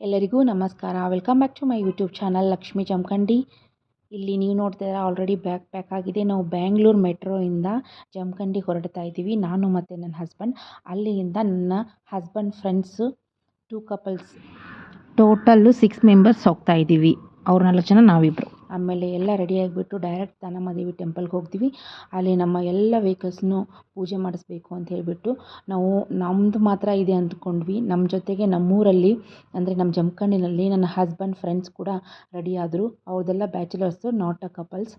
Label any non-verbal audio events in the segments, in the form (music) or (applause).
ಎಲ್ಲರಿಗೂ ನಮಸ್ಕಾರ. Welcome back to my YouTube channel Lakshmi Jamkhandi ಇಲ್ಲಿ ನೀವು ನೋಡ್ತಿದ್ದೀರಾ ಆಲ್ರೆಡಿ ಬ್ಯಾಗ್ ಪ್ಯಾಕ್ ಆಗಿದೆ. ನಾವು ಬ್ಯಾಂಗ್ಳೂರು ಮೆಟ್ರೋಯಿಂದ ಜಮಖಂಡಿ ಹೊರಡ್ತಾ ಇದ್ದೀವಿ. ನಾನು ಮತ್ತು ನನ್ನ ಹಸ್ಬೆಂಡ್ ಅಲ್ಲಿಂದ ನನ್ನ husband friends two couples total six members ಹೋಗ್ತಾ ಇದ್ದೀವಿ. ಅವ್ರ ನಾಲ್ಕು ಜನ ನಾವಿಬ್ಬರು ಆಮೇಲೆ ಎಲ್ಲ ರೆಡಿ ಆಗಿಬಿಟ್ಟು ಡೈರೆಕ್ಟ್ ದಾನಮಾದೇವಿ ಟೆಂಪಲ್ಗೆ ಹೋಗ್ತೀವಿ. ಅಲ್ಲಿ ನಮ್ಮ ಎಲ್ಲ ವೆಹಿಕಲ್ಸ್ನು ಪೂಜೆ ಮಾಡಿಸ್ಬೇಕು ಅಂತ ಹೇಳಿಬಿಟ್ಟು ನಾವು ನಮ್ಮದು ಮಾತ್ರ ಇದೆ ಅಂದ್ಕೊಂಡ್ವಿ. ನಮ್ಮ ಜೊತೆಗೆ ನಮ್ಮೂರಲ್ಲಿ, ಅಂದರೆ ನಮ್ಮ ಜಮಖಂಡಿನಲ್ಲಿ ನನ್ನ ಹಸ್ಬೆಂಡ್ ಫ್ರೆಂಡ್ಸ್ ಕೂಡ ರೆಡಿ ಆದರು. ಅವ್ರದ್ದೆಲ್ಲ bachelors not a couples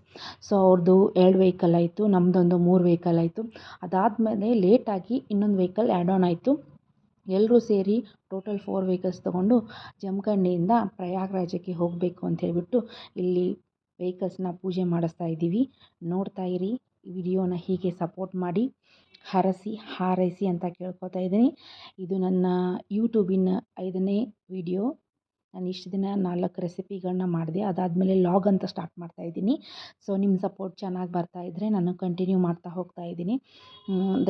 so ಅವ್ರದ್ದು ಎರಡು ವೆಹಿಕಲ್ ಆಯಿತು ನಮ್ಮದೊಂದು ಮೂರು ವೆಹಿಕಲ್ ಆಯಿತು. ಅದಾದಮೇಲೆ ಲೇಟಾಗಿ ಇನ್ನೊಂದು ವೆಹಿಕಲ್ ಆ್ಯಡ್ ಆನ್ ಆಯಿತು. ಎಲ್ಲರೂ ಸೇರಿ ಟೋಟಲ್ ಫೋರ್ ವೆಹಿಕಲ್ಸ್ ತೊಗೊಂಡು ಜಮಖಂಡಿಯಿಂದ ಪ್ರಯಾಗ್ರಾಜಕ್ಕೆ ಹೋಗಬೇಕು ಅಂತ ಹೇಳಿಬಿಟ್ಟು ಇಲ್ಲಿ ವೆಹಿಕಲ್ಸ್ನ ಪೂಜೆ ಮಾಡಿಸ್ತಾ ಇದ್ದೀವಿ. ನೋಡ್ತಾ ಇರಿ ವಿಡಿಯೋನ ಹೀಗೆ ಸಪೋರ್ಟ್ ಮಾಡಿ, ಹರಸಿ, ಹಾರೈಸಿ ಅಂತ ಕೇಳ್ಕೊತಾ ಇದ್ದೀನಿ. ಇದು ನನ್ನ ಯೂಟ್ಯೂಬಿನ ಐದನೇ ವಿಡಿಯೋ ನಾನು ಇಷ್ಟು ದಿನ ನಾಲ್ಕು ರೆಸಿಪಿಗಳನ್ನ ಮಾಡಿದೆ, ಅದಾದಮೇಲೆ ಲಾಗ್ ಅಂತ ಸ್ಟಾರ್ಟ್ ಮಾಡ್ತಾ ಇದ್ದೀನಿ. ಸೊ ನಿಮ್ಮ ಸಪೋರ್ಟ್ ಚೆನ್ನಾಗಿ ಬರ್ತಾ ಇದ್ದರೆ ನಾನು ಕಂಟಿನ್ಯೂ ಮಾಡ್ತಾ ಹೋಗ್ತಾ ಇದ್ದೀನಿ.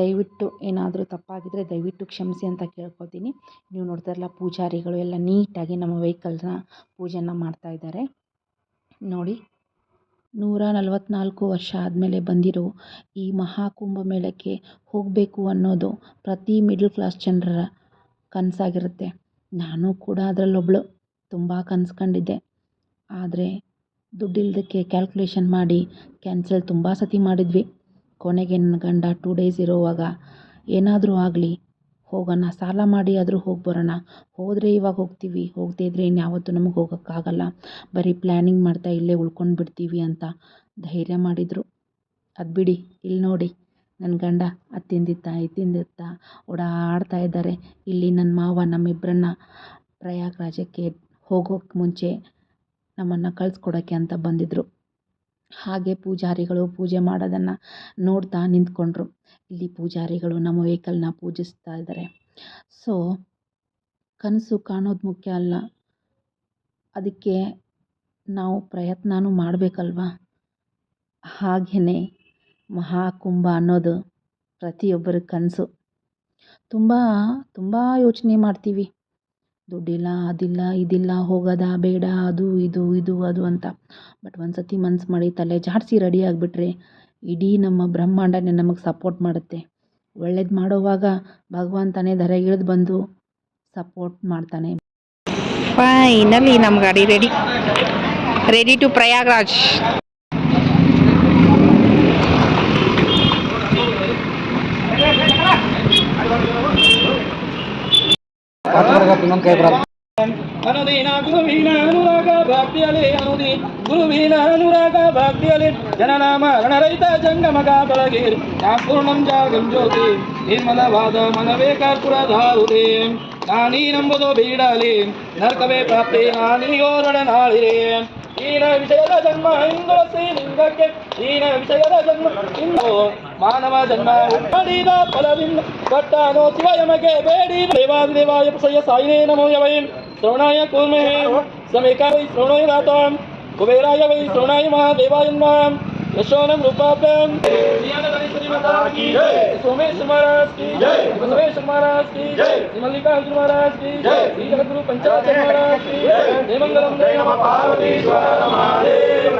ದಯವಿಟ್ಟು ಏನಾದರೂ ತಪ್ಪಾಗಿದ್ದರೆ ದಯವಿಟ್ಟು ಕ್ಷಮಿಸಿ ಅಂತ ಕೇಳ್ಕೊತೀನಿ. ನೀವು ನೋಡ್ತಾ ಇರಲ್ಲ ಪೂಜಾರಿಗಳು ಎಲ್ಲ ನೀಟಾಗಿ ನಮ್ಮ ವೆಹಿಕಲ್ನ ಪೂಜೆನ ಮಾಡ್ತಾ ಇದ್ದಾರೆ. ನೋಡಿ, ನೂರ ನಲವತ್ತ್ನಾಲ್ಕು ವರ್ಷ ಆದಮೇಲೆ ಬಂದಿರೋ ಈ ಮಹಾಕುಂಭ ಮೇಳಕ್ಕೆ ಹೋಗಬೇಕು ಅನ್ನೋದು ಪ್ರತಿ ಮಿಡ್ಲ್ ಕ್ಲಾಸ್ ಜನರ ಕನಸಾಗಿರುತ್ತೆ. ನಾನು ಕೂಡ ಅದರಲ್ಲೊಬ್ಳು. ತುಂಬ ಕನ್ಸ್ಕೊಂಡಿದ್ದೆ. ಕಂಡಿದ್ದೆ ಆದರೆ ದುಡ್ಡಿಲ್ಲದಕ್ಕೆ ಕ್ಯಾಲ್ಕುಲೇಷನ್ ಮಾಡಿ ಕ್ಯಾನ್ಸಲ್ ತುಂಬ ಸತಿ ಮಾಡಿದ್ವಿ. ಕೊನೆಗೆ ನನ್ನ ಗಂಡ ಟೂ ಡೇಸ್ ಇರೋವಾಗ ಏನಾದರೂ ಆಗಲಿ, ಹೋಗೋಣ, ಸಾಲ ಮಾಡಿ ಆದರೂ ಹೋಗಿ ಬರೋಣ. ಹೋದರೆ ಇವಾಗ ಹೋಗ್ತೀವಿ. ಹೋಗದೇ ಇದ್ದರೆ ಇನ್ಯಾವತ್ತೂ ನಮಗೆ ಹೋಗೋಕ್ಕಾಗಲ್ಲ. ಬರೀ ಪ್ಲ್ಯಾನಿಂಗ್ ಮಾಡ್ತಾ ಇಲ್ಲೇ ಉಳ್ಕೊಂಡು ಬಿಡ್ತೀವಿ ಅಂತ ಧೈರ್ಯ ಮಾಡಿದರು. ಅದು ಬಿಡಿ ಇಲ್ಲಿ ನೋಡಿ. ನನ್ನ ಗಂಡ ಅದು ತಿಂದಿತ್ತ ಇದು ತಿಂದಿತ್ತ ಓಡಾಡ್ತಾ ಇದ್ದಾರೆ. ಇಲ್ಲಿ ನನ್ನ ಮಾವ ನಮ್ಮಿಬ್ಬರನ್ನ ಪ್ರಯಾಗ್ರಾಜಕ್ಕೆ ಹೋಗೋಕ್ಕೆ ಮುಂಚೆ ನಮ್ಮನ್ನು ಕಳಿಸ್ಕೊಡೋಕ್ಕೆ ಅಂತ ಬಂದಿದ್ದರು ಹಾಗೆ ಪೂಜಾರಿಗಳು ಪೂಜೆ ಮಾಡೋದನ್ನು ನೋಡ್ತಾ ನಿಂತ್ಕೊಂಡ್ರು. ಇಲ್ಲಿ ಪೂಜಾರಿಗಳು ನಮ್ಮ ವೆಹಿಕಲ್ನ ಪೂಜಿಸ್ತಾ ಇದ್ದಾರೆ ಸೊ, ಕನಸು ಕಾಣೋದು ಮುಖ್ಯ ಅಲ್ಲ. ಅದಕ್ಕೆ ನಾವು ಪ್ರಯತ್ನನೂ ಮಾಡಬೇಕಲ್ವಾ? ಹಾಗೆಯೇ ಮಹಾಕುಂಭ ಅನ್ನೋದು ಪ್ರತಿಯೊಬ್ಬರ ಕನಸು. ತುಂಬ ತುಂಬ ಯೋಚನೆ ಮಾಡ್ತೀವಿ. ದುಡ್ಡಿಲ್ಲ, ಅದಿಲ್ಲ, ಇದಿಲ್ಲ, ಹೋಗೋದಾ, ಬೇಡ, ಅದು, ಇದು ಇದು, ಅದು ಅಂತ. ಬಟ್ ಒಂದು ಸತಿ ಮನ್ಸು ಮಾಡಿ ತಲೆ ಜಾಡಿಸಿ ರೆಡಿ ಆಗಿಬಿಟ್ರೆ ಇಡೀ ನಮ್ಮ ಬ್ರಹ್ಮಾಂಡನೇ ನಮಗೆ ಸಪೋರ್ಟ್ ಮಾಡುತ್ತೆ. ಒಳ್ಳೇದು ಮಾಡೋವಾಗ ಭಗವಂತನೇ ಇಳಿದು ಬಂದು ಸಪೋರ್ಟ್ ಮಾಡ್ತಾನೆ. ಫೈನಲಿ ನಮ್ಮ ಗಾಡಿ ರೆಡಿ ರೆಡಿ ಟು ಪ್ರಯಾಗ್ರಾಜ್ ಅನುದೀನ ಗುರುವೀನ ಅನುರಾಗ ಭಕ್ತಿಯಲ್ಲಿ ಅನುದಿ ಗುರುವೀನ ಅನುರಾಗ ಭಕ್ತಿಯಲಿ ಜನನಾಮ ರಣರಹಿತ ಜಂಗಮಗ ಬೆಳಗಿರ್ ಪೂರ್ಣಂ ಜಾಗಂ ಜ್ಯೋತಿ ನಿರ್ಮಲವಾದ ಮನವೇ ಕರ್ಪುರಧಾರುದೇ ನಾನೀನೆಂಬುದು ಬೀಡಲಿ ನರ್ಕವೇ ಪ್ರಾಪ್ತಿ ನಾನಿಯೋರೊಡನಾಳಿರೆ ಈನ ವಿಷಯದ ಜನ್ಮ ಹಿಂಗೊಳಿಸಿ ಲಿಂಗಕ್ಕೆ ಈನ ವಿಷಯದ ಜನ್ಮ ಇಂದು ಮಾನವ ಜನ್ಮ ಮಾಡಿದ ಫಲದಿಂದ ಕೊಟ್ಟಾನೋ ಶಿವ ಯಮಗೆ ಬೇಡಿ ದೇವಾದಿ ದೇವಾಯ ಪ್ರಸಯ ಸಾಯಿನೇ ನಮೋ ಯವೈ ಶ್ರವಣಾಯ ಕೂರ್ಮಹೇ ಸಮೇಕ ವೈ ಶ್ರವಣಾಯ ರಾತಾಂ ಕುಬೇರಾಯ ವೈ ಶ್ರವಣಾಯ ಮಹಾದೇವಾಯ ನಮಃ ಯಶೋನಂ ರೂಪಾಭ್ಯಾಂ सोमेश महाराज की जय बसवेश्वर महाराज की जय मल्लिकार्जुन महाराज की जय श्री जगद्गुरु पंचायत महाराज की जय जय मंगलम जय नमः पार्वतीश्वर महादेव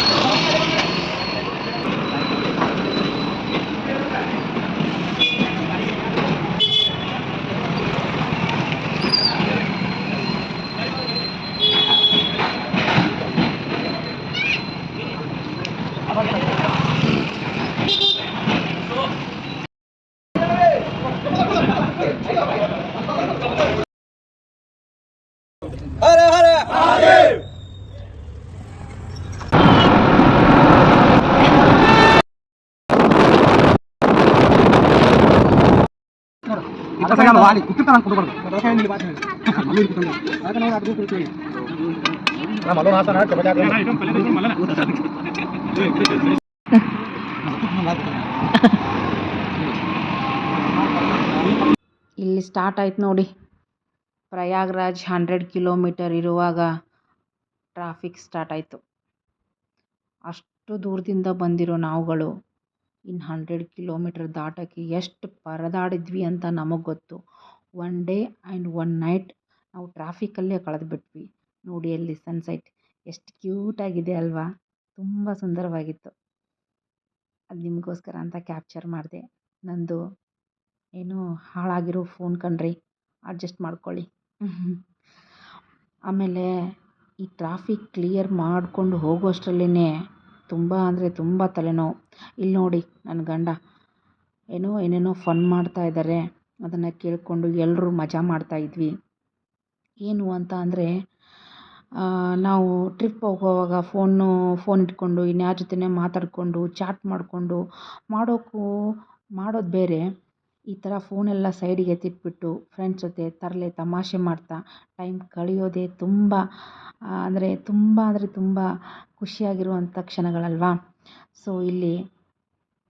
ಇಲ್ಲಿ ಸ್ಟಾರ್ಟ್ ಆಯ್ತು ನೋಡಿ. ಪ್ರಯಾಗ್ರಾಜ್ ಹಂಡ್ರೆಡ್ ಕಿಲೋಮೀಟರ್ ಇರುವಾಗ ಟ್ರಾಫಿಕ್ ಸ್ಟಾರ್ಟ್ ಆಯಿತು. ಅಷ್ಟು ದೂರದಿಂದ ಬಂದಿರೋ ನಾವುಗಳು ಇನ್ನು ಹಂಡ್ರೆಡ್ ಕಿಲೋಮೀಟರ್ ದಾಟೋಕ್ಕೆ ಎಷ್ಟು ಪರದಾಡಿದ್ವಿ ಅಂತ ನಮಗೆ ಗೊತ್ತು. One day and one night ನಾವು ಟ್ರಾಫಿಕಲ್ಲೇ ಕಳೆದ್ಬಿಟ್ವಿ. ನೋಡಿ ಅಲ್ಲಿ ಸನ್ಸೆಟ್. ಎಷ್ಟು ಕ್ಯೂಟಾಗಿದೆ ಅಲ್ವಾ? ತುಂಬ ಸುಂದರವಾಗಿತ್ತು. ಅದು ನಿಮಗೋಸ್ಕರ ಅಂತ ಕ್ಯಾಪ್ಚರ್ ಮಾಡಿದೆ. ನಂದು ಏನು ಹಾಳಾಗಿರೋ ಫೋನ್ ಕಣ್ರಿ. ಅಡ್ಜಸ್ಟ್ ಮಾಡ್ಕೊಳ್ಳಿ. ಆಮೇಲೆ ಈ ಟ್ರಾಫಿಕ್ ಕ್ಲಿಯರ್ ಮಾಡಿಕೊಂಡು ಹೋಗುವಷ್ಟರಲ್ಲೇ ತುಂಬ ಅಂದರೆ ತುಂಬ ತಲೆನೋವು. ಇಲ್ಲಿ ನೋಡಿ ನನ್ನ ಗಂಡ. ಏನೋ ಏನೇನೋ ಫನ್ ಮಾಡ್ತಾ ಇದ್ದಾರೆ ಅದನ್ನು ಕೇಳಿಕೊಂಡು ಎಲ್ಲರೂ ಮಜಾ ಮಾಡ್ತಾಯಿದ್ವಿ ಏನು ಅಂತ ಅಂದರೆ ನಾವು ಟ್ರಿಪ್ ಹೋಗುವಾಗ ಫೋನು ಫೋನ್ ಇಟ್ಕೊಂಡು ಇನ್ಯಾರ ಜೊತೆನೇ ಮಾತಾಡಿಕೊಂಡು ಚಾಟ್ ಮಾಡಿಕೊಂಡು ಮಾಡೋಕ್ಕೂ ಮಾಡೋದು ಬೇರೆ. ಈ ಥರ ಫೋನೆಲ್ಲ ಸೈಡಿಗೆ ಎತ್ತಿಟ್ಬಿಟ್ಟು ಫ್ರೆಂಡ್ಸ್ ಜೊತೆ ತರಲೆ ತಮಾಷೆ ಮಾಡ್ತಾ ಟೈಮ್ ಕಳೆಯೋದೇ ತುಂಬ ಅಂದರೆ ತುಂಬ ಅಂದರೆ ತುಂಬ ಖುಷಿಯಾಗಿರುವಂಥ ಕ್ಷಣಗಳಲ್ವಾ? ಸೊ ಇಲ್ಲಿ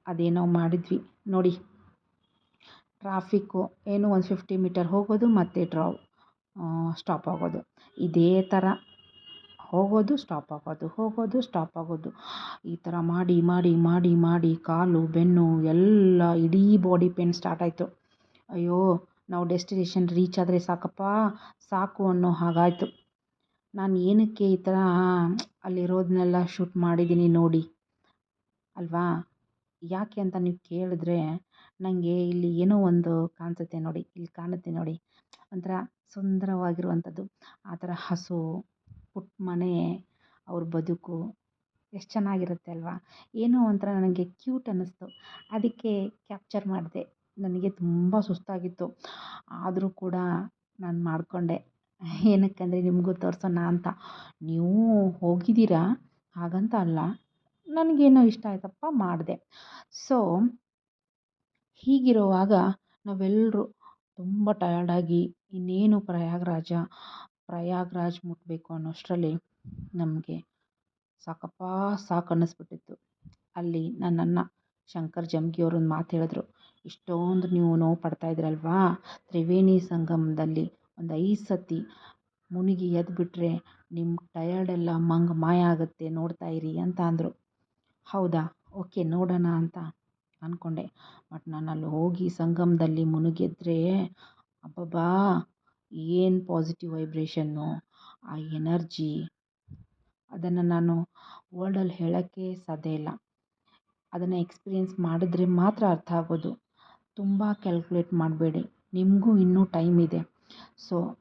ಅದೇನೋ ಮಾಡಿದ್ವಿ. ನೋಡಿ ಟ್ರಾಫಿಕ್ಕು ಏನು ಒಂದು ಫಿಫ್ಟಿ ಮೀಟರ್ ಹೋಗೋದು ಮತ್ತು ಡ್ರಾವ್ ಸ್ಟಾಪ್ ಆಗೋದು. ಇದೇ ಥರ. ಹೋಗೋದು ಸ್ಟಾಪ್ ಆಗೋದು, ಹೋಗೋದು ಸ್ಟಾಪ್ ಆಗೋದು. ಈ ಥರ ಮಾಡಿ ಮಾಡಿ ಮಾಡಿ ಮಾಡಿ ಕಾಲು, ಬೆನ್ನು ಎಲ್ಲ ಇಡೀ ಬಾಡಿ ಪೇನ್ ಸ್ಟಾರ್ಟ್ ಆಯಿತು. ಅಯ್ಯೋ, ನಾವು ಡೆಸ್ಟಿನೇಷನ್ ರೀಚ್ ಆದರೆ ಸಾಕಪ್ಪ, ಸಾಕು ಅನ್ನೋ ಹಾಗಾಯಿತು. ನಾನು ಏನಕ್ಕೆ ಈ ಥರ ಅಲ್ಲಿರೋದನ್ನೆಲ್ಲ ಶೂಟ್ ಮಾಡಿದ್ದೀನಿ ನೋಡಿ. ಅಲ್ವಾ? ಯಾಕೆ ಅಂತ ನೀವು ಕೇಳಿದ್ರೆ ನನಗೆ ಇಲ್ಲಿ ಏನೋ ಒಂದು ಕಾಣಿಸುತ್ತೆ ನೋಡಿ, ಇಲ್ಲಿ ಕಾಣುತ್ತೆ ನೋಡಿ. ಒಂಥರ ಸುಂದರವಾಗಿರುವಂಥದ್ದು. ಆ ಥರ ಹಸು ಪುಟ್ಟ ಮನೆ ಅವ್ರ ಬದುಕು ಎಷ್ಟು ಚೆನ್ನಾಗಿರುತ್ತೆ ಅಲ್ವಾ? ಏನೋ ಒಂಥರ ನನಗೆ ಕ್ಯೂಟ್ ಅನ್ನಿಸ್ತು. ಅದಕ್ಕೆ ಕ್ಯಾಪ್ಚರ್ ಮಾಡಿದೆ. ನನಗೆ ತುಂಬ ಸುಸ್ತಾಗಿತ್ತು. ಆದರೂ ಕೂಡ ನಾನು ಮಾಡಿಕೊಂಡೆ. ಏನಕ್ಕಂದರೆ ನಿಮಗೂ ತೋರಿಸೋಣ ಅಂತ. ನೀವು ಹೋಗಿದ್ದೀರಾ? ಹಾಗಂತ ಅಲ್ಲ. ನನಗೇನೋ ಇಷ್ಟ ಆಯ್ತಪ್ಪ ಮಾಡಿದೆ. ಸೊ, ಹೀಗಿರುವಾಗ ನಾವೆಲ್ಲರೂ ತುಂಬ ಟಯರ್ಡಾಗಿ ಇನ್ನೇನು ಪ್ರಯಾಗ್ರಾಜ ಪ್ರಯಾಗ್ರಾಜ್ ಮುಟ್ಟಬೇಕು ಅನ್ನೋಷ್ಟರಲ್ಲಿ ನಮಗೆ ಸಾಕಪ್ಪ ಸಾಕು ಅನ್ನಿಸ್ಬಿಟ್ಟಿತ್ತು. ಅಲ್ಲಿ ನನ್ನನ್ನ ಶಂಕರ್ ಜಮ್ಗಿ ಒಂದು ಮಾತು ಹೇಳಿದ್ರು, ಇಷ್ಟೊಂದು ನೀವು ನೋವು ಪಡ್ತಾ ಇದ್ದೀರಲ್ವಾ ತ್ರಿವೇಣಿ ಸಂಗಮದಲ್ಲಿ ಒಂದು ಐದು ಸತಿ ಮುಳುಗಿ ಎದ್ದುಬಿಟ್ರೆ ನಿಮ್ಮ ಟಯರ್ಡೆಲ್ಲ ಮಂಗ ಮಾಯ ಆಗುತ್ತೆ, ನೋಡ್ತಾ ಇರಿ ಅಂತ ಅಂದರು. ಹೌದಾ? ಓಕೆ, ನೋಡೋಣ ಅಂತ ಅಂದ್ಕೊಂಡೆ ಬಟ್ ನಾನು ಅಲ್ಲಿ ಹೋಗಿ ಸಂಗಮದಲ್ಲಿ ಮುಳುಗಿದ್ರೆ ಅಬ್ಬಬ್ಬಾ! ಏನು ಪಾಸಿಟಿವ್ ವೈಬ್ರೇಷನ್ನು ಆ ಎನರ್ಜಿ ಅದನ್ನು ನಾನು ವರ್ಡಲ್ಲಿ ಹೇಳೋಕ್ಕೆ ಸಾಧ್ಯ ಇಲ್ಲ. ಅದನ್ನು ಎಕ್ಸ್ಪೀರಿಯೆನ್ಸ್ ಮಾಡಿದ್ರೆ ಮಾತ್ರ ಅರ್ಥ ಆಗೋದು. ತುಂಬ ಕ್ಯಾಲ್ಕುಲೇಟ್ ಮಾಡಬೇಡಿ. ನಿಮಗೂ ಇನ್ನೂ ಟೈಮ್ ಇದೆ. ಸೊ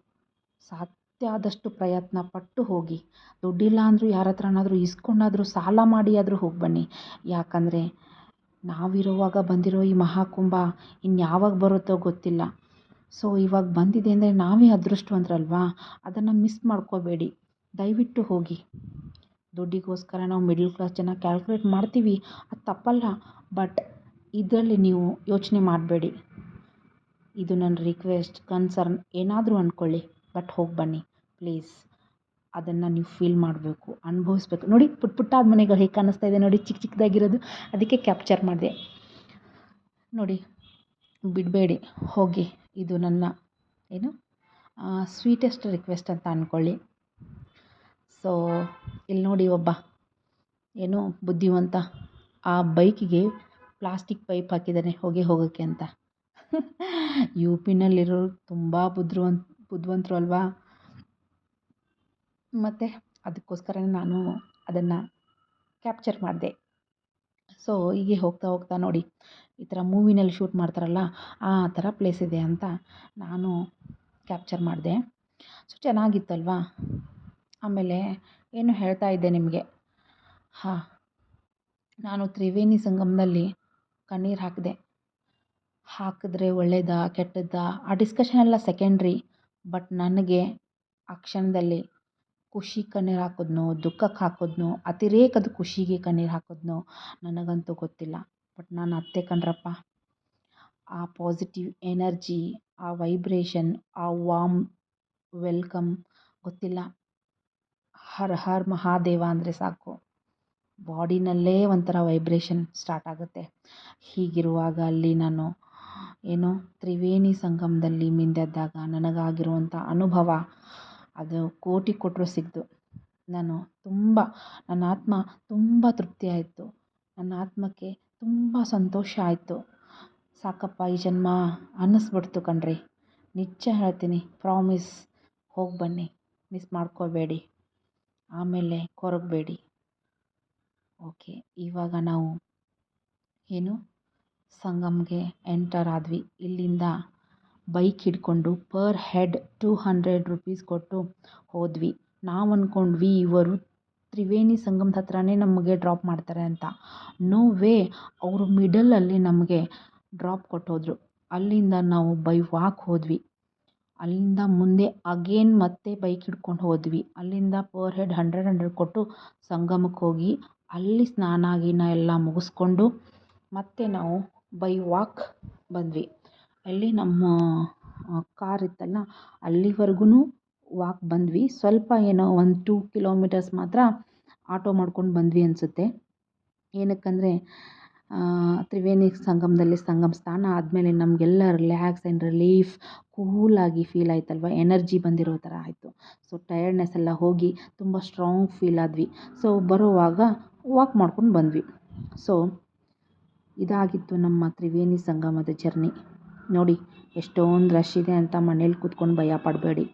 ಸಾಧ್ಯ ಆದಷ್ಟು ಪ್ರಯತ್ನ ಪಟ್ಟು ಹೋಗಿ. ದುಡ್ಡಿಲ್ಲ ಅಂದರೂ ಯಾರ ಹತ್ರನಾದರೂ ಇಸ್ಕೊಂಡಾದರೂ ಸಾಲ ಮಾಡಿ ಆದರೂ ಹೋಗಿ ಬನ್ನಿ. ಯಾಕಂದರೆ ನಾವಿರುವಾಗ ಬಂದಿರೋ ಈ ಮಹಾಕುಂಭ ಇನ್ಯಾವಾಗ ಬರುತ್ತೋ ಗೊತ್ತಿಲ್ಲ. ಸೊ ಇವಾಗ ಬಂದಿದೆ ಅಂದರೆ ನಾವೇ ಅದೃಷ್ಟವಂತರಲ್ವಾ? ಅದನ್ನು ಮಿಸ್ ಮಾಡ್ಕೋಬೇಡಿ. ದಯವಿಟ್ಟು ಹೋಗಿ. ದುಡ್ಡಿಗೋಸ್ಕರ ನಾವು ಮಿಡ್ಲ್ ಕ್ಲಾಸ್ ಜನ ಕ್ಯಾಲ್ಕುಲೇಟ್ ಮಾಡ್ತೀವಿ. ಅದು ತಪ್ಪಲ್ಲ. ಬಟ್ ಇದರಲ್ಲಿ ನೀವು ಯೋಚನೆ ಮಾಡಬೇಡಿ. ಇದು ನನ್ನ ರಿಕ್ವೆಸ್ಟ್ ಕನ್ಸರ್ನ್ ಏನಾದರೂ ಅಂದ್ಕೊಳ್ಳಿ ಬಟ್ ಹೋಗಿ ಬನ್ನಿ. ಪ್ಲೀಸ್ ಅದನ್ನು ನೀವು ಫೀಲ್ ಮಾಡಬೇಕು, ಅನುಭವಿಸ್ಬೇಕು. ನೋಡಿ, ಪುಟ್ ಪುಟ್ಟಾದ ಮನೆಗಳು ಹೇಗೆ ಕಾಣಿಸ್ತಾ ಇದೆ ನೋಡಿ ಚಿಕ್ಕ ಚಿಕ್ಕದಾಗಿರೋದು ಅದಕ್ಕೆ ಕ್ಯಾಪ್ಚರ್ ಮಾಡಿದೆ. ನೋಡಿ, ಬಿಡಬೇಡಿ. ಹೋಗಿ. ಇದು ನನ್ನ ಏನು? ಸ್ವೀಟೆಸ್ಟ್ ರಿಕ್ವೆಸ್ಟ್ ಅಂತ ಅಂದ್ಕೊಳ್ಳಿ ಸೊ ಇಲ್ಲಿ ನೋಡಿ ಒಬ್ಬ ಏನು ಬುದ್ಧಿವಂತ ಆ ಬೈಕಿಗೆ ಪ್ಲಾಸ್ಟಿಕ್ ಪೈಪ್ ಹಾಕಿದ್ದಾನೆ, ಹೊಗೆ ಹೋಗೋಕ್ಕೆ ಅಂತ. (laughs) ಯು ಪಿನಲ್ಲಿರೋರು ತುಂಬ ಬುದ್ಧಿವಂತ ಬುದ್ಧಿವಂತರು ಅಲ್ವಾ? ಮತ್ತು ಅದಕ್ಕೋಸ್ಕರನೇ ನಾನು ಅದನ್ನು ಕ್ಯಾಪ್ಚರ್ ಮಾಡಿದೆ. ಸೊ ಹೀಗೆ ಹೋಗ್ತಾ ಹೋಗ್ತಾ ನೋಡಿ ಈ ಥರ ಮೂವಿನಲ್ಲಿ ಶೂಟ್ ಮಾಡ್ತಾರಲ್ಲ, ಆ ಥರ ಪ್ಲೇಸ್ ಇದೆ ಅಂತ ನಾನು ಕ್ಯಾಪ್ಚರ್ ಮಾಡಿದೆ. ಸೊ ಚೆನ್ನಾಗಿತ್ತಲ್ವಾ? ಆಮೇಲೆ ಏನು ಹೇಳ್ತಾ ಇದ್ದೆ ನಿಮಗೆ? ಹಾಂ, ನಾನು ತ್ರಿವೇಣಿ ಸಂಗಮದಲ್ಲಿ ಕಣ್ಣೀರು ಹಾಕಿದೆ. ಹಾಕಿದ್ರೆ ಒಳ್ಳೆಯದಾ ಕೆಟ್ಟದ್ದಾ? ಆ ಡಿಸ್ಕಷನ್ ಎಲ್ಲ ಸೆಕೆಂಡ್ರಿ ಬಟ್ ನನಗೆ ಆ ಕ್ಷಣದಲ್ಲಿ ಖುಷಿ ಕಣ್ಣೀರು ಹಾಕೋದ್ನೋ, ದುಃಖಕ್ಕೆ ಹಾಕೋದ್ನೋ, ಅತಿರೇಕದ ಖುಷಿಗೆ ಕಣ್ಣೀರು ಹಾಕೋದ್ನೋ, ನನಗಂತೂ ಗೊತ್ತಿಲ್ಲ. ಬಟ್ ನಾನು ಅತ್ತೆ ಕಣ್ರಪ್ಪ. ಆ ಪಾಸಿಟಿವ್ ಎನರ್ಜಿ ಆ ವೈಬ್ರೇಷನ್ ಆ ವಾಮ್ ವೆಲ್ಕಮ್ ಗೊತ್ತಿಲ್ಲ. ಹರ್ ಹರ್ ಮಹಾದೇವ ಅಂದರೆ ಸಾಕು. ಬಾಡಿನಲ್ಲೇ ಒಂಥರ ವೈಬ್ರೇಷನ್ ಸ್ಟಾರ್ಟ್ ಆಗುತ್ತೆ. ಹೀಗಿರುವಾಗ ಅಲ್ಲಿ ನಾನು ಏನು ತ್ರಿವೇಣಿ ಸಂಗಮದಲ್ಲಿ ಮಿಂದೆದ್ದಾಗ ನನಗಾಗಿರುವಂಥ ಅನುಭವ ಅದು ಕೋಟಿ ಕೊಟ್ಟರು ಸಿಗದು. ನಾನು ತುಂಬ, ನನ್ನ ಆತ್ಮ ತುಂಬ ತೃಪ್ತಿ ಆಯಿತು ನನ್ನ ಆತ್ಮಕ್ಕೆ ತುಂಬ ಸಂತೋಷ ಆಯಿತು. ಸಾಕಪ್ಪ, ಈ ಜನ್ಮ ಅನ್ನಿಸ್ಬಿಡ್ತು ಕಣ್ರಿ. ನಿಜ ಹೇಳ್ತೀನಿ, ಪ್ರಾಮಿಸ್, ಹೋಗಿ ಬನ್ನಿ. ಮಿಸ್ ಮಾಡ್ಕೋಬೇಡಿ. ಆಮೇಲೆ ಕೊರಗಬೇಡಿ. ಓಕೆ, ಇವಾಗ ನಾವು ಏನು? ಸಂಗಮ್ಗೆ ಎಂಟರ್ ಆದ್ವಿ. ಇಲ್ಲಿಂದ ಬೈಕ್ ಹಿಡ್ಕೊಂಡು per head two hundred rupees ಕೊಟ್ಟು ಹೋದ್ವಿ. ನಾವು ಅಂದ್ಕೊಂಡ್ವಿ ಇವರು ತ್ರಿವೇಣಿ ಸಂಗಮದ ಹತ್ರನೇ ನಮಗೆ ಡ್ರಾಪ್ ಮಾಡ್ತಾರೆ ಅಂತ. ನೋ ವೇ ಅವರು ಮಿಡಲಲ್ಲಿ ನಮಗೆ ಡ್ರಾಪ್ ಕೊಟ್ಟೋದ್ರು. ಅಲ್ಲಿಂದ ನಾವು ಬೈ ವಾಕ್ ಹೋದ್ವಿ. ಅಲ್ಲಿಂದ ಮುಂದೆ ಅಗೇನ್ ಮತ್ತೆ ಬೈಕ್ ಹಿಡ್ಕೊಂಡು ಹೋದ್ವಿ. ಅಲ್ಲಿಂದ ಪರ್ ಹೆಡ್ ಹಂಡ್ರೆಡ್ ಹಂಡ್ರೆಡ್ ಕೊಟ್ಟು ಸಂಗಮಕ್ಕೆ ಹೋಗಿ ಅಲ್ಲಿ ಸ್ನಾನ ಗೀನ ಎಲ್ಲ ಮುಗಿಸ್ಕೊಂಡು ಮತ್ತೆ ನಾವು ಬೈ ವಾಕ್ ಬಂದ್ವಿ. ಅಲ್ಲಿ ನಮ್ಮ ಕಾರ್ ಇತ್ತಲ್ಲ ಅಲ್ಲಿವರೆಗೂ ವಾಕ್ ಬಂದ್ವಿ. ಸ್ವಲ್ಪ ಏನೋ ಒಂದು ಟೂ ಕಿಲೋಮೀಟರ್ಸ್ ಮಾತ್ರ ಆಟೋ ಮಾಡ್ಕೊಂಡು ಬಂದ್ವಿ ಅನಿಸುತ್ತೆ. ಏನಕ್ಕಂದರೆ ತ್ರಿವೇಣಿ ಸಂಗಮದಲ್ಲಿ ಸಂಗಮ ಸ್ಥಾನ ಆದಮೇಲೆ ನಮಗೆಲ್ಲ ರಿಲ್ಯಾಕ್ಸ್ ಆ್ಯಂಡ್ ರಿಲೀಫ್ ಕೂಲಾಗಿ ಫೀಲ್ ಆಯ್ತಲ್ವ? ಎನರ್ಜಿ ಬಂದಿರೋ ಥರ ಆಯಿತು. ಸೊ ಟಯರ್ಡ್ನೆಸ್ ಎಲ್ಲ ಹೋಗಿ ತುಂಬ ಸ್ಟ್ರಾಂಗ್ ಫೀಲ್ ಆದ್ವಿ. ಸೊ ಬರುವಾಗ ವಾಕ್ ಮಾಡ್ಕೊಂಡು ಬಂದ್ವಿ. ಸೊ ಇದಾಗಿತ್ತು ನಮ್ಮ ತ್ರಿವೇಣಿ ಸಂಗಮದ ಜರ್ನಿ ನೋಡಿ, ಎಷ್ಟೊಂದು ರಶ್ ಇದೆ ಅಂತ ಮನೇಲಿ ಕೂತ್ಕೊಂಡು ಭಯ ಪಡಬೇಡಿ.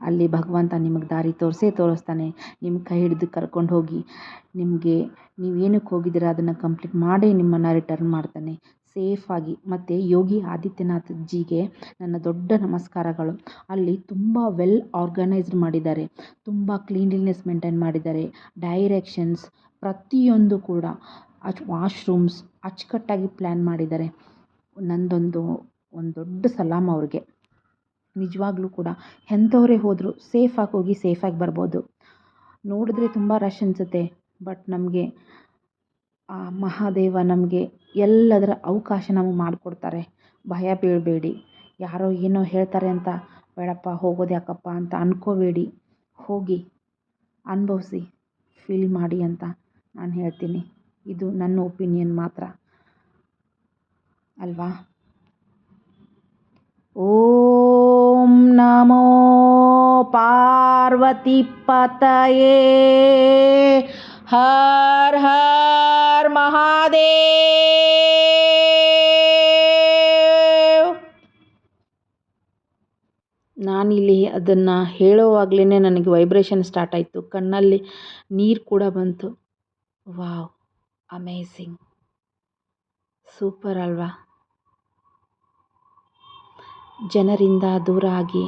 ಅಲ್ಲಿ ಭಗವಂತ ನಿಮಗೆ ದಾರಿ ತೋರಿಸೇ ತೋರಿಸ್ತಾನೆ. ನಿಮ್ಮ ಕೈ ಹಿಡಿದು ಕರ್ಕೊಂಡು ಹೋಗಿ. ನಿಮಗೆ ನೀವು ಏನಕ್ಕೆ ಹೋಗಿದ್ದೀರ ಅದನ್ನು ಕಂಪ್ಲೀಟ್ ಮಾಡೇ ನಿಮ್ಮನ್ನು ರಿಟರ್ನ್ ಮಾಡ್ತಾನೆ. ಸೇಫಾಗಿ ಮತ್ತು ಯೋಗಿ ಆದಿತ್ಯನಾಥ್ ಜಿಗೆ ನನ್ನ ದೊಡ್ಡ ನಮಸ್ಕಾರಗಳು. ಅಲ್ಲಿ ತುಂಬ ವೆಲ್ ಆರ್ಗನೈಸ್ಡ್ ಮಾಡಿದ್ದಾರೆ. ತುಂಬ ಕ್ಲೀನ್ಲಿನೆಸ್ ಮೇಂಟೈನ್ ಮಾಡಿದ್ದಾರೆ. ಡೈರೆಕ್ಷನ್ಸ್ ಪ್ರತಿಯೊಂದು ಕೂಡ ಅಚ್ ವಾಶ್ರೂಮ್ಸ್ ಅಚ್ಚುಕಟ್ಟಾಗಿ ಪ್ಲ್ಯಾನ್ ಮಾಡಿದ್ದಾರೆ. ನಂದೊಂದು, ಒಂದು ದೊಡ್ಡ ಸಲಾಮ್ ಅವ್ರಿಗೆ. ನಿಜವಾಗ್ಲೂ ಕೂಡ ಎಂಥವರೇ ಹೋದರೂ ಸೇಫಾಗಿ ಹೋಗಿ ಸೇಫಾಗಿ ಬರ್ಬೋದು. ನೋಡಿದ್ರೆ ತುಂಬ ರಶ್ ಅನಿಸುತ್ತೆ ಬಟ್ ನಮಗೆ ಆ ಮಹಾದೇವ ನಮಗೆ ಎಲ್ಲದರ ಅವಕಾಶ ನಮಗೆ ಮಾಡಿಕೊಡ್ತಾರೆ. ಭಯ ಬೀಳಬೇಡಿ, ಯಾರೋ ಏನೋ ಹೇಳ್ತಾರೆ ಅಂತ ಬೇಡಪ್ಪ ಹೋಗೋದು ಯಾಕಪ್ಪ ಅಂತ ಅಂದ್ಕೋಬೇಡಿ ಹೋಗಿ ಅನುಭವಿಸಿ ಫೀಲ್ ಮಾಡಿ ಅಂತ ನಾನು ಹೇಳ್ತೀನಿ. ಇದು ನನ್ನ ಒಪಿನಿಯನ್ ಮಾತ್ರ. ಅಲ್ವಾ? ಓಂ ನಮೋ ಪಾರ್ವತಿ ಪತಯೇ ಹರ್ ಹರ್ ಮಹಾದೇವ್ ನಾನಿಲ್ಲಿ ಅದನ್ನು ಹೇಳೋವಾಗ್ಲೇ ನನಗೆ ವೈಬ್ರೇಷನ್ ಸ್ಟಾರ್ಟ್ ಆಯಿತು. ಕಣ್ಣಲ್ಲಿ ನೀರು ಕೂಡ ಬಂತು. ವಾವ್ ಅಮೇಝಿಂಗ್ ಸೂಪರ್ ಅಲ್ವಾ? ಜನರಿಂದ ದೂರ ಆಗಿ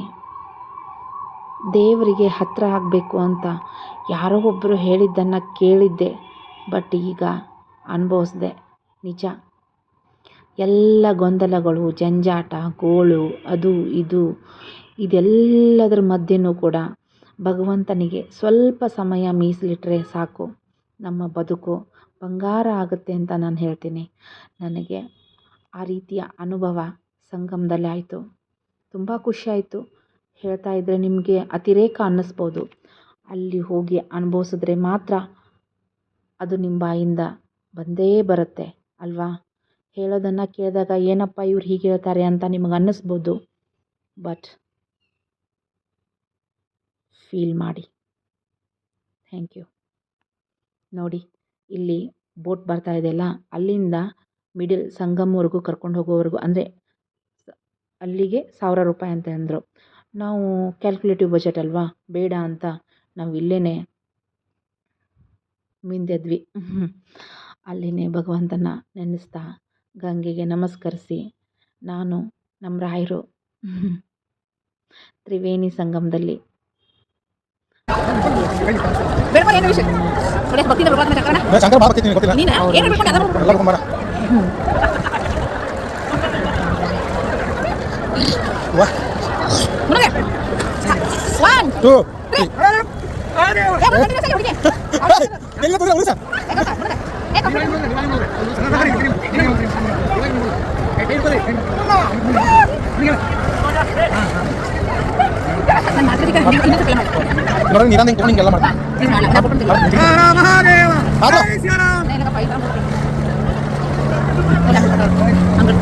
ದೇವರಿಗೆ ಹತ್ತಿರ ಆಗಬೇಕು ಅಂತ ಯಾರೋ ಒಬ್ಬರು ಹೇಳಿದ್ದನ್ನು ಕೇಳಿದ್ದೆ, ಬಟ್ ಈಗ ಅನುಭವಿಸ್ದೆ. ನಿಜ. ಎಲ್ಲ ಗೊಂದಲಗಳು, ಜಂಜಾಟ, ಗೋಳು, ಅದು, ಇದು, ಇದೆಲ್ಲದರ ಮಧ್ಯೆಯೂ ಕೂಡ ಭಗವಂತನಿಗೆ ಸ್ವಲ್ಪ ಸಮಯ ಮೀಸಲಿಟ್ಟರೆ ಸಾಕು. ನಮ್ಮ ಬದುಕು ಬಂಗಾರ ಆಗುತ್ತೆ ಅಂತ ನಾನು ಹೇಳ್ತೀನಿ. ನನಗೆ ಆ ರೀತಿಯ ಅನುಭವ ಸಂಗಮದಲ್ಲಿ ಆಯಿತು. ತುಂಬ ಖುಷಿಯಾಯಿತು ಹೇಳ್ತಾ ಇದ್ದರೆ ನಿಮಗೆ ಅತಿರೇಕ ಅನ್ನಿಸ್ಬೋದು. ಅಲ್ಲಿ ಹೋಗಿ ಅನುಭವಿಸಿದ್ರೆ ಮಾತ್ರ ಅದು ನಿಮ್ಮ ಬಾಯಿಂದ ಬಂದೇ ಬರುತ್ತೆ, ಅಲ್ವಾ? ಹೇಳೋದನ್ನು ಕೇಳಿದಾಗ ಏನಪ್ಪ ಇವ್ರು ಹೀಗೆ ಹೇಳ್ತಾರೆ ಅಂತ ನಿಮಗೆ ಅನ್ನಿಸ್ಬೋದು? ಬಟ್ ಫೀಲ್ ಮಾಡಿ. ಥ್ಯಾಂಕ್ ಯು ನೋಡಿ, ಇಲ್ಲಿ ಬೋಟ್ ಬರ್ತಾ ಇದೆಯಲ್ಲ ಅಲ್ಲಿಂದ ಮಿಡಿಲ್ ಸಂಗಮ್ವರೆಗೂ ಕರ್ಕೊಂಡು ಹೋಗೋವರೆಗೂ, ಅಂದರೆ ಅಲ್ಲಿಗೆ ಸಾವಿರ ರೂಪಾಯಿ ಅಂತ ಅಂದರು. ನಾವು ಕ್ಯಾಲ್ಕುಲೇಟಿವ್ ಬಜೆಟ್ ಅಲ್ವಾ? ಬೇಡ ಅಂತ. ನಾವು ಇಲ್ಲೇ ಮಿಂದೆದ್ವಿ (laughs) ಅಲ್ಲಿನೇ ಭಗವಂತನ ನೆನೆಸ್ತಾ ಗಂಗೆಗೆ ನಮಸ್ಕರಿಸಿ ನಾನು ನಮ್ಮ ರಾಯರು (laughs) ತ್ರಿವೇಣಿ ಸಂಗಮದಲ್ಲಿ. (laughs) ಬೇಡ್ಕೊ ಏನು ವಿಷಯ ನೋಡಿ ಭಕ್ತಿಯಿಂದ ಬರ್ಬಾರ್ದು ಚಕ್ರನ ನಾನು ಶಂಕರ ಭಾರತಿ ನಿನಗೆ ಗೊತ್ತಿಲ್ಲ ನೀನು ಏನು ಬೇಡ್ಕೊಂಡು ಅದನ್ನು ಎಲ್ಲ ಕುಂಬಾರ ಮುನಗೆ ಒನ್ ಟು ಏ ಬರ್ತೀನಿ ಸರಿ ಹುಡುಗಿ ಎಲ್ಲ ತೊಂದರೆ ಉಳಿಸ ಏ ಕಪ್ಪು ¡Vamos! ನಾನು ಮಾತಾಡಿದ ಇನ್ನೊಂದು ಸಲ ಮಾಡಿ ನೋಡ್ರಿ ನೀರಂದ ಹಿಂಗೆ ಹಿಂಗೆಲ್ಲ ಮಾಡ್ತೀನಿ ಪ್ಲೀಸ್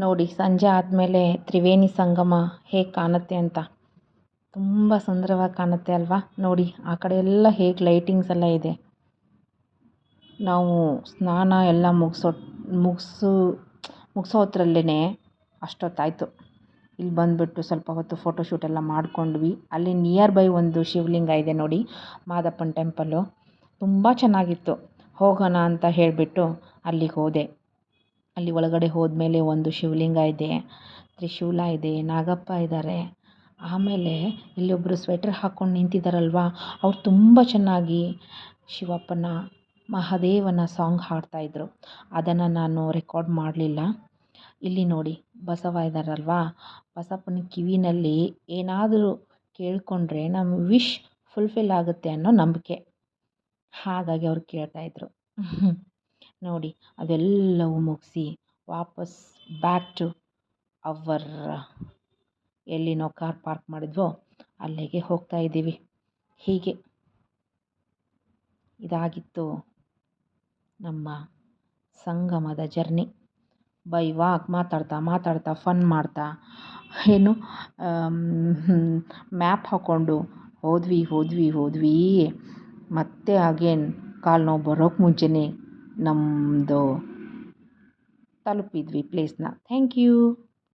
ನೋಡಿ, ಸಂಜೆ ಆದಮೇಲೆ ತ್ರಿವೇಣಿ ಸಂಗಮ ಹೇಗೆ ಕಾಣುತ್ತೆ ಅಂತ. ತುಂಬ ಸುಂದರವಾಗಿ ಕಾಣುತ್ತೆ ಅಲ್ವಾ? ನೋಡಿ, ಆ ಕಡೆ ಎಲ್ಲ ಹೇಗೆ ಲೈಟಿಂಗ್ಸ್ ಎಲ್ಲ ಇದೆ. ನಾವು ಸ್ನಾನ ಎಲ್ಲ ಮುಗಿಸೋ, ಮುಗಿಸು, ಮುಗಿಸೋ ಅಷ್ಟೊತ್ತಾಯ್ತು ಅಷ್ಟೊತ್ತಾಯಿತು. ಇಲ್ಲಿ ಬಂದುಬಿಟ್ಟು ಸ್ವಲ್ಪ ಹೊತ್ತು ಫೋಟೋಶೂಟ್ ಎಲ್ಲ ಮಾಡ್ಕೊಂಡ್ವಿ. ಅಲ್ಲಿ ನಿಯರ್ ಬೈ ಒಂದು ಶಿವಲಿಂಗ ಇದೆ ನೋಡಿ, ಮಾದಪ್ಪನ ಟೆಂಪಲ್ಲು ತುಂಬ ಚೆನ್ನಾಗಿತ್ತು. ಹೋಗೋಣ ಅಂತ ಹೇಳಿಬಿಟ್ಟು ಅಲ್ಲಿಗೆ ಹೋದೆ. ಅಲ್ಲಿ ಒಳಗಡೆ ಹೋದ್ಮೇಲೆ ಒಂದು ಶಿವಲಿಂಗ ಇದೆ, ತ್ರಿಶೂಲ ಇದೆ, ನಾಗಪ್ಪ ಇದ್ದಾರೆ ಆಮೇಲೆ ಇಲ್ಲೊಬ್ಬರು ಸ್ವೆಟ್ರ್ ಹಾಕ್ಕೊಂಡು ನಿಂತಿದ್ದಾರಲ್ವಾ ಅವ್ರು ತುಂಬ ಚೆನ್ನಾಗಿ ಶಿವಪ್ಪನ, ಮಹಾದೇವನ ಸಾಂಗ್ ಹಾಡ್ತಾಯಿದ್ರು ಅದನ್ನು ನಾನು ರೆಕಾರ್ಡ್ ಮಾಡಲಿಲ್ಲ. ಇಲ್ಲಿ ನೋಡಿ, ಬಸವ ಇದ್ದಾರಲ್ವಾ ಬಸಪ್ಪನ ಕಿವಿನಲ್ಲಿ ಏನಾದರೂ ಕೇಳಿಕೊಂಡ್ರೆ ನಮ್ಮ ವಿಶ್ ಫುಲ್ಫಿಲ್ ಆಗುತ್ತೆ ಅನ್ನೋ ನಂಬಿಕೆ. ಹಾಗಾಗಿ ಅವ್ರು ಕೇಳ್ತಾಯಿದ್ರು ನೋಡಿ, ಅದೆಲ್ಲವೂ ಮುಗಿಸಿ ವಾಪಸ್ ಬ್ಯಾಕ್ ಟು ಅವರ್ ಎಲ್ಲಿ ನಾವು ಕಾರ್ ಪಾರ್ಕ್ ಮಾಡಿದ್ವೋ, ಅಲ್ಲಿಗೆ ಹೋಗ್ತಾ ಇದ್ದೀವಿ. ಹೀಗೆ ಇದಾಗಿತ್ತು ನಮ್ಮ ಸಂಗಮದ ಜರ್ನಿ ಬೈ ವಾಕ್ ಮಾತಾಡ್ತಾ ಮಾತಾಡ್ತಾ ಫನ್ ಮಾಡ್ತಾ, ಏನು ಮ್ಯಾಪ್ ಹಾಕ್ಕೊಂಡು ಹೋದ್ವಿ ಹೋದ್ವಿ ಹೋದ್ವಿ. ಮತ್ತೆ ಅಗೇನ್ ಕಾಲು ನೋವು ಬರೋಕ್ಕೆ ಮುಂಚೆನೇ ನಮ್ಮದು ತಲುಪಿದ್ವಿ ಪ್ಲೇಸ್ನ ಥ್ಯಾಂಕ್ ಯು